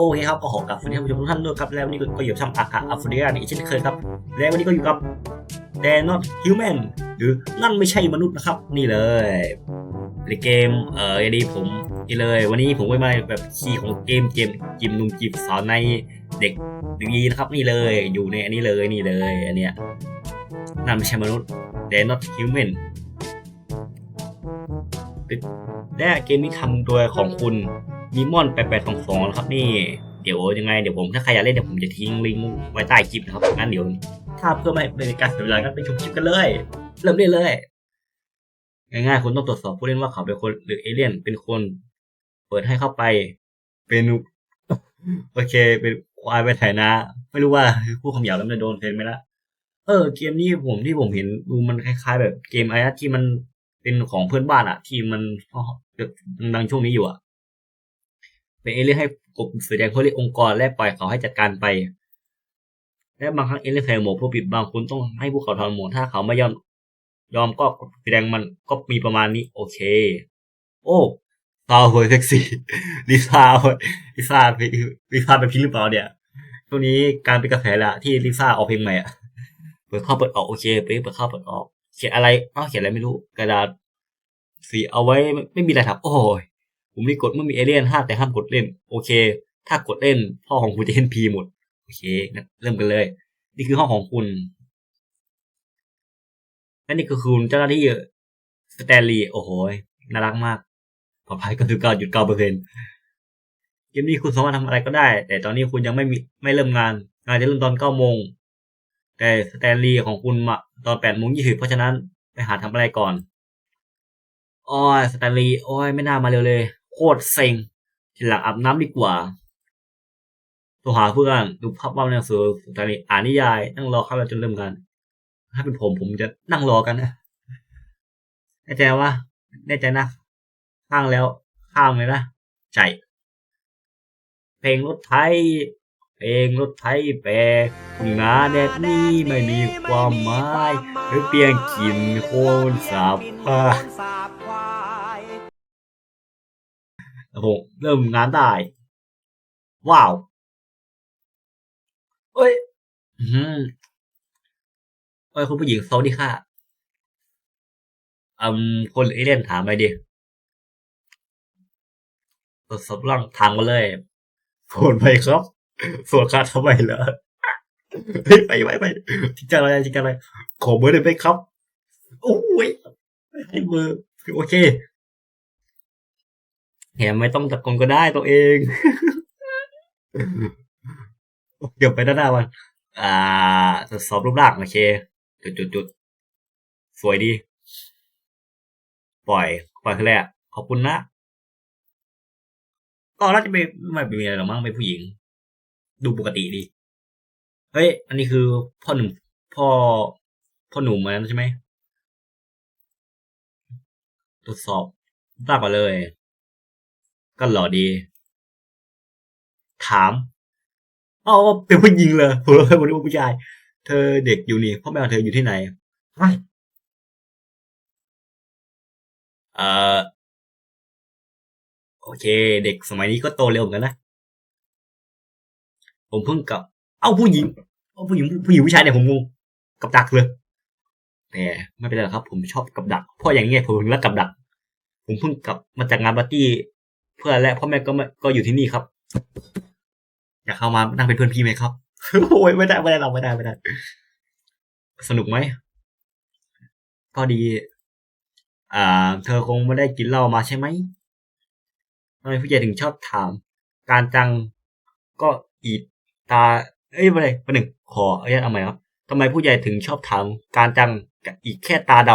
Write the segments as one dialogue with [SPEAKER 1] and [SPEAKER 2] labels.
[SPEAKER 1] โอเคครับก็ขอกลับสวัสดีท่านผู้ชมทุกท่านด้วยครับ แล้ววันนี้ก็อยู่กับช่องอาคาอัฟริกาอีกเช่นเคยครับ และวันนี้ก็อยู่กับ They're not human หรือนั่นไม่ใช่มนุษย์นะครับ นี่เลยในเกมเอ่อดีผมนี่เลย วันนี้ผมก็มาแบบคีย์ของเกมเกมจิมนุงจีบสาวในเด็กดีนะครับนี่เลยอยู่ในอันนี้เลยนี่เลยอันเนี้ยนั่นไม่ใช่มนุษย์ t h e not human และเกมนี้ทำโดยของคุณ ดีมอนแปดแปดสองสองนะครับนี่เดี๋ยวยังไงเดี๋ยวผมถ้าใครอยากเล่นเดี๋ยวผมจะทิ้งลิงก์ไว้ใต้คลิปนะครับงั้นเดี๋ยวถ้าเพื่อไม่เป็นการเสียเวลาก็ไปชมคลิปกันเลย เริ่มได้เลยง่ายๆคุณต้องตรวจสอบผู้เล่นว่าเขาเป็นคนหรือเอเลี่ยนเป็นคน เปิดให้เข้าไป เป็นโอเค เป็นควายไปไถนาไม่รู้ว่าผู้คำหยาบแล้วมันจะโดนเพนไหมละเออ เกมนี้ผมที่ผมเห็นดูมันคล้าย ๆ แบบเกมอะไรนะที่มันเป็นของเพื่อนบ้านอะที่มันดังช่วงนี้อยู่อะ เป็นเอเลี่ยนให้กบสีแดงเพื่อเรียกองค์กรและปล่อยเขาให้จัดการไป และบางครั้งเอเลี่ยนแฟร์หมดผู้ปิดบางคุณต้องให้พวกเขาทำโหมดถ้าเขาไม่ยอม ยอมก็สีแดงมันก็มีประมาณนี้ โอเค โอ้ซาวเวอร์เซ็กซี่ลิซ่าลิซ่าลิซ่าไปพิงหรือเปล่าเนี่ยช่วงนี้การเป็นกระแสละที่ลิซ่าออกเพลงใหม่อะเปิดเข้าเปิดออกโอเคไปเปิดเข้าเปิดออก เขียนอะไรอ้าเขียนอะไรไม่รู้ กระดาษสีเอาไว้ไม่ไม่มีอะไรทับโอ้ย ผมมีกฎเมื่อมีเอเลี่ยนห้ามแต่ห้ามกดเล่น โอเค ถ้ากดเล่น พ่อของคุณจะเห็นพีหมด โอเคงั้นเริ่มกันเลย นี่คือห้องของคุณและนี่คือคุณเจ้าหน้าที่สแตนลีย์โอ้โหน่ารักมากปลอดภัยก็คือเก้าจุดเก้าเปอร์เซ็นต์เกมนี้คุณสามารถทำอะไรก็ได้ แต่ตอนนี้คุณยังไม่มีไม่เริ่มงานงานจะเริ่มตอนเก้าโมงแต่สแตนลีย์ของคุณมาตอนแปดโมงยี่สิบเพราะฉะนั้นไปหาทำอะไรก่อนอ้ยสแตนลีย์โอ้ยไม่น่ามาเร็วเลย คตรเซ็งทีหลังอาบน้ำดีกว่าโทรหาเพื่อนดูภาพวาดหนังสือสแตนลีย์อ่านนิยาย นั่งรอเขาเราจนเริ่มกัน ถ้าเป็นผมผมจะนั่งรอกันนะแน่ใจว่าแน่ใจนะข้างแล้วข้ามเลยนะใช่เพลงรถไทย เพลงรถไทยแปลทุ่งนาแดดนี้ไม่มีความหมายหรือเพียงกินโคนสาบผ้า ครับผมเริ่มงานได้ ว้าวเอ้ยอืมเอ้ยคุณผู้หญิงสวัสดีค่ะอืมคนเอเลี่ยนถามไรดีตรวจสอบร่างทางมาเลยโผล่ไปครับสวดคาทำไมเหรอเฮ้ยไปไปไปจริงจังเลยจริงจังเลยขอเบอร์ได้ไหมครับโอ้ยให้เบอร์โอเค แถมไม่ต้องตะโกนก็ได้ตัวเองเดี๋ยวไปด้านหน้ามัน อ่าทดสอบรูปร่างโอเค จุดจุดจุดสวยดี ปล่อย ปล่อยคือแรกขอบคุณนะก็น่าจะไม่ไม่เป็นอะไรหรอกมั้งเป็นผู้หญิง ดูปกติดี เฮ้ย อันนี้คือพ่อหนุ่มพ่อ พ่อหนุ่มมือนนั้นใช่ไหมทดสอบรูปร่าก่อนเลย ก็หล่อดี ถาม เอ๋อเป็นผู้หญิงเลยผมรู้ผมรู้ว่าผู้ชาย เธอเด็กอยู่นี่พ่อแม่ของเธออยู่ที่ไหนเออโอเค เด็กสมัยนี้ก็โตเร็วเหมือนกันนะผมเพิ่งกลับ เอาผู้หญิงเอาผู้หญิงผู้หญิงผู้ชายเนี่ยผมงงกับดักเลยแต่ไม่เป็นไรครับ ผมชอบกับดักเพราะอย่างเงี้ยผมถึงรักกับดัก ผมเพิ่งกลับมาจากงานปาร์ตี้ เพื่อนและพ่อแม่ก็ม่ก็อยู่ที่นี่ครับ อยากเข้ามานั่งเป็นเพื่อนพี่ไหมครับโอ้ยไม่ได้ไม่ได้เราไม่ได้ไม่ได้ สนุกไหมก็ดี อ่า เธอคงไม่ได้กินเหล้ามาใช่ไหมทำไมผู้ใหญ่ถึงชอบถาม การจังก็อีตา เอ้ยมาเลยมาหนึ่งขอเอาเอาใหม่ครับทำไมผู้ใหญ่ถึงชอบถามการจังกับอีกแค่ตาด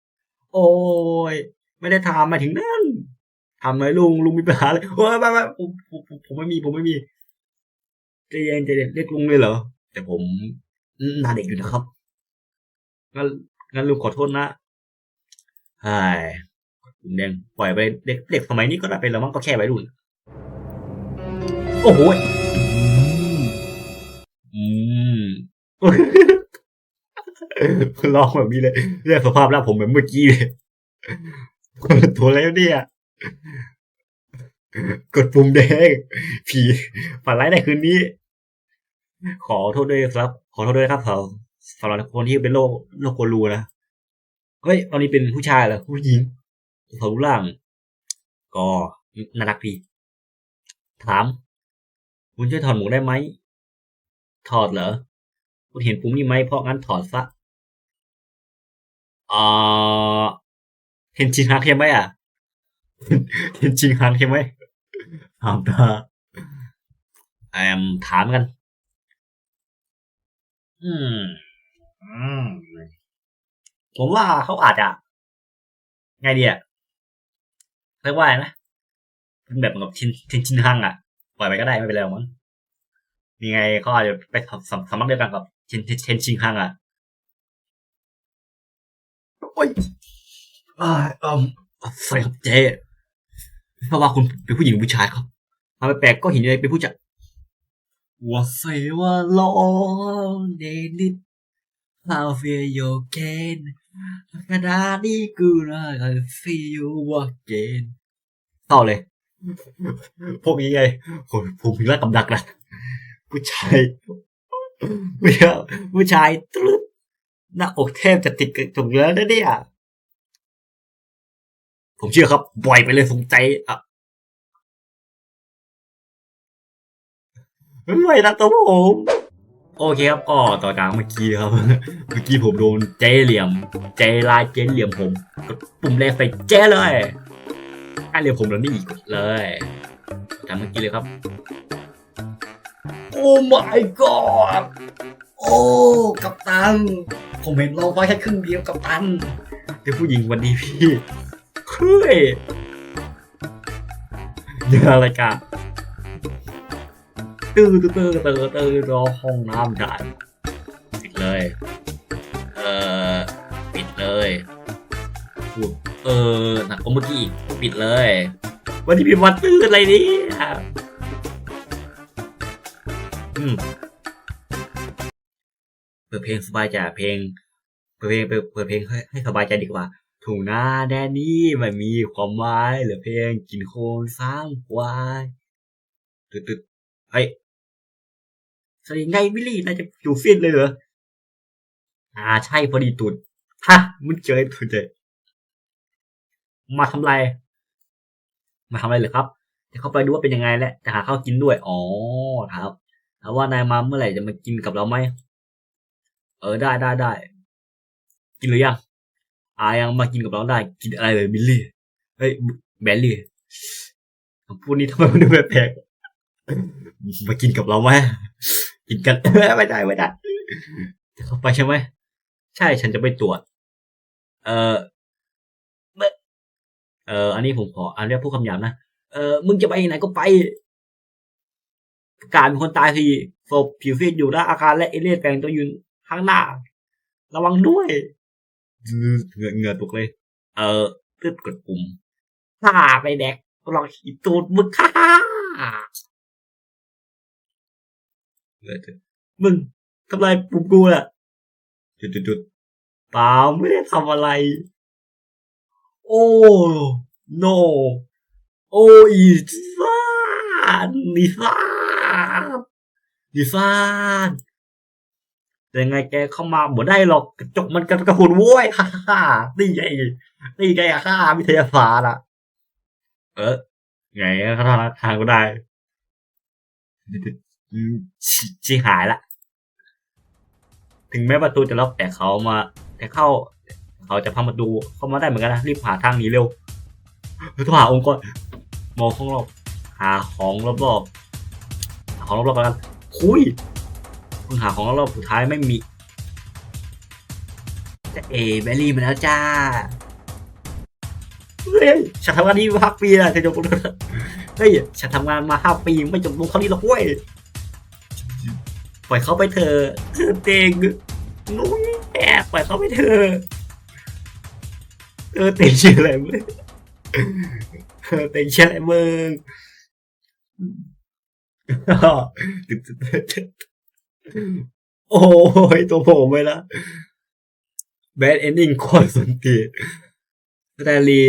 [SPEAKER 1] ำโอ้ย ไม่ได้ถามมาถึงนั่น ทำไหมลุงลุงมีปัญหาเลยโอ้ยไม่ไม่ผมผมผมไม่มีผมไม่มีใจเย็นใจเย็นเรียกลุงเลยเหรอ แต่ผมหน้าเด็กอยู่นะครับงั้นงั้นลุงขอโทษนะไอ้ลุงแดงปล่อยไปเด็กเด็กสมัยนี้ก็ได้เป็นแล้วมั้งก็แค่วัยรุ่นโอ้โหอืมลองแบบนี้เลยเรียกสภาพแล้วผมเหมือนเมื่อกี้เลยตัวแล้วเนี่ย กดปุ่มแดง ผีฝันร้ายในคืนนี้ ขอโทษด้วยครับ ขอโทษด้วยครับเขาสำหรับคนที่เป็นโรคโรคกลัวรูนะเฮ้ยตอนนี้เป็นผู้ชายเหรอผู้หญิงเขารูปร่าง ก็น่ารักดีถาม คุณช่วยถอดหมวกได้ไหม ถอดเหรอ คุณเห็นปุ่มนี้ไหมเพราะงั้นถอดซะอ่าเห็นจริงฮักใช่ไหมอะ เห็นจริงฮักใช่ไหมถามตาแอมถามกัน อืม อืม ผมว่าเขาอาจจะ ไงดีอะเรียกว่าอะไรนะเป็นแบบเหมือนกับชินชินชินฮังอะปล่อยไปก็ได้ไม่เป็นไรหรอกมั้งยังไงเขาอาจจะไปสสสมัครเดียวกันกับเชนเชนเชนชิงฮังอะโอ้ยอ่าเอ่อสวัสดีครับเจ๊ เพราะว่าคุณเป็นผู้หญิงหรือผู้ชายครับทำไมแปลกก็เห็นเลยเป็นผู้ชายว่าเซว่าลองเดนิด How feel you again ขนาดนี้กูนะ I feel you again ต่อเลย พวกนี้ไงผมผมถึงรักกับดักนะผู้ชายผู้ชายผู้ชายตรึ๊ดหน้าอกแทบจะติดกระจกแล้วนะเนี่ย ผมเชื่อครับบ่อยไปเลยสงใจอะไม่นะตัวผมโอเคครับก็ต่อจากเมื่อกี้ครับ เมื่อกี้ผมโดนเจเหลี่ยม เจลายเจเหลี่ยมผมกดปุ่มแรกใส่เจเลยกาเหลี่ยมผมแล้วนี่กเลยทำเมื่อกี้เลยครับ โอ้ my god โอ้กัปตัน ผมเห็นเราไว้แค่ครึ่งเดียวกัปตันเป็นผู้หญิงวันดีพี่ เฮ้ยเรื่ออะไรกันตื้อตื้อตื้อตื้อตื้อรอห้องน้ำได้ปิดเลย เอ่อ ปิดเลยพูดเออหนักกว่าเมื่อกี้ปิดเลย วันนี้มีวันตื้ออะไรนี่อืมเปิดเพลงสบายใจเพลง เปิดเพลงเปิดเพลงให้สบายใจดีกว่า ถุงหน้าแดนนี่ไม่มีความหมายเหรือเพลงกินโคลนสร้างควายตึ๊ดตึ๊ดเฮ้ยสลิงไงวิลลี่น่าจะอยู่ฟินเลยเหรอ อ่าใช่พอดีตุดฮะมึงเจอตุดเลยมาทำไร มาทำอะไรเลยครับ จะเข้าไปดูว่าเป็นยังไงแหละจะหาข้าวกินด้วย อ๋อครับถามว่านายมาเมื่อไหร่จะมากินกับเราไหม เออได้ได้ได้ กินหรือยัง อายังมากินกับเราได้กินอะไรเลยบิลลี่เฮ้ยแบลลี่คำพูดนี้ทำไมมันดูแปลกๆมากินกับเราไหมกินกันไม่ได้ไม่ได้จะเข้าไปใช่ไหมใช่ฉันจะไปตรวจ เออเมื่อเอออันนี้ผมขออ่านเรียกผู้คำหยาบนะเออมึงจะไปไหนก็ไปการมีคนตายทีศพผิวซีดอยู่หน้าอาคารและเอเลี่ยนแปลงตัวยืนข้างหน้า ระวังด้วย เงือเงือตกเลย เออตึ๊ดกดปุ่มฆ่าไปแดกลองขีดตูดมึงฆ่าเลยเถอะมึงทำลายปุ่มกูอะจุดจุดจุดเปล่าไม่ได้ทำอะไร โอ้ no โอ้อีซานนิซานนิซาน ยังไงแกเข้ามาบ่ได้หรอกกระจกมันกระหุนโว้ยฮ่าฮ่านี่ไงนี่ไงอะค่าวิทยาศาสตร์อะเออไงเขาทางทางก็ได้ชิหายละ ถึงแม้ประตูจะล็อกแต่เขามา แต่เข้า เขาจะพังประตูเข้ามาได้เหมือนกันนะรีบหาทางนี้เร็วต้องหาองค์กรมองข้างรอบหาของรอบๆหาของรอบๆกันคุย เพิ่งหาของรอบสุดท้ายไม่มี จะเอแบลลี่มาแล้วจ้า เฮ้ยฉันทำงานนี้มาห้าปีแล้วจะจบล้วเฮ้ยฉันทำงานมาห้าปีไม่จบลงเท่านี้หรอกเว้ยปล่อยเขาไปเถอะเธอเต็งนุ้ยแอบปล่อยเขาไปเถอะเออเต็งชื่ออะไรมึงเออเต็งชื่ออะไรมึง โอ้ยตัวผมไปละแบดเอนดิ้งโคตรสนตีสแตนลี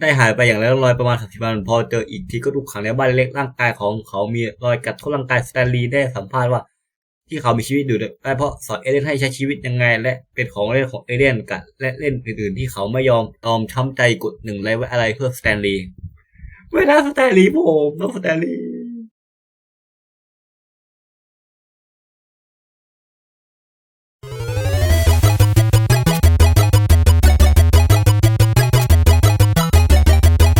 [SPEAKER 1] ได้หายไปอย่างไร้ร่องรอยประมาณสามสิบวันพอเจออีกทีก็ถูกขังในบ้านเล็กร่างกายของเขามีรอยกัดทั่วร่างกายสแตนลีได้สัมภาษณ์ว่า ที่เขามีชีวิตอยู่ได้เพราะสอนเอเลี่ยนให้ใช้ชีวิตยังไง และเป็นของเล่นของเอเลี่ยนกับและเล่นอื่นๆที่เขาไม่ยอมยอมช้ำใจกดหนึ่งไรไว้อะไรเพื่อสแตนลีไม่น่าสแตนลีผมต้องสแตนลี